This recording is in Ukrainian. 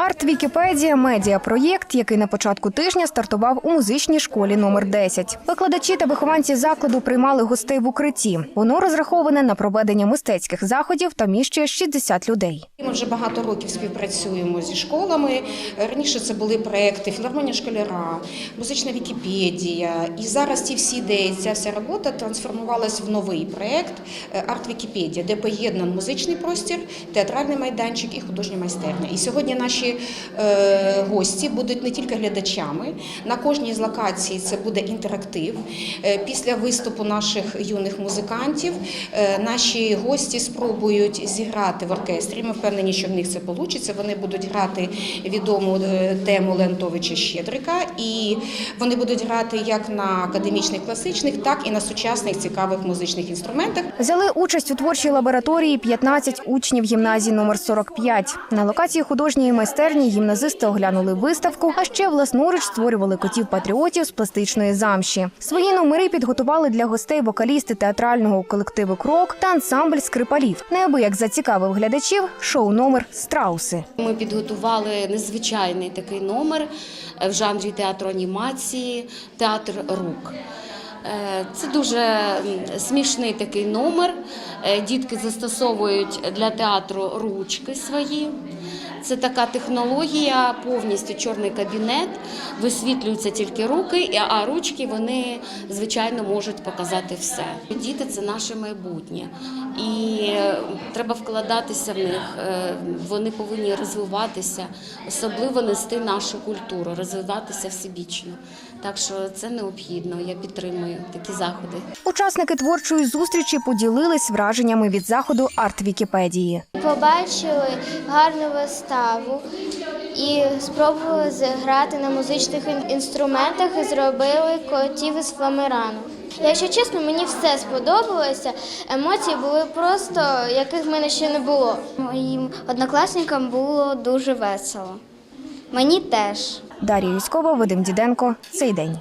Арт Вікіпедія медіапроєкт, який на початку тижня стартував у музичній школі номер 10. Викладачі та вихованці закладу приймали гостей в укритті. Воно розраховане на проведення мистецьких заходів та міщує 60 людей. Ми вже багато років співпрацюємо зі школами. Раніше це були проекти Філармонія школяра, музична Вікіпедія. І зараз ці всі ідеї, ця вся робота трансформувалась в новий проект Арт Вікіпедія, де поєднан музичний простір, театральний майданчик і художня майстерня. І сьогодні наші е, гості будуть не тільки глядачами. На кожній з локацій це буде інтерактив. Е, Після виступу наших юних музикантів е, наші гості спробують зіграти в оркестрі. Ми впевнені, що в них це вийде. Вони будуть грати відому е, тему Леонтовича Щедрика, і вони будуть грати як на академічних класичних, так і на сучасних цікавих музичних інструментах. Взяли участь у творчій лабораторії 15 учнів гімназії номер 45. На локації художньої майстерні гімназисти оглянули виставку, а ще власноруч створювали котів патріотів з пластичної замші. Свої номери підготували для гостей вокалісти театрального колективу Крок та ансамбль скрипалів. Неабияк зацікавив глядачів шоу номер Страуси. Ми підготували незвичайний такий номер е, в жанрі театру анімації, театр рук. Е, Це дуже смішний такий номер. Е, Дітки застосовують для театру ручки свої. Це така технологія, повністю чорний кабінет, висвітлюються тільки руки, а ручки вони звичайно можуть показати все. Діти це наше майбутнє, і треба вкладатися в них. е, Вони повинні розвиватися, особливо нести нашу культуру, розвиватися всебічно. Так що це необхідно. Я підтримую такі заходи. Учасники творчої зустрічі поділились враженнями від заходу Арт Вікіпедії. Побачили гарну виставу і спробували зіграти на музичних інструментах і зробили котів із фламерану. Якщо чесно, мені все сподобалося. Емоції були просто, яких в мене ще не було. Моїм однокласникам було дуже весело. Мені теж. Дар'я Юськова, Вадим Діденко. Цей день.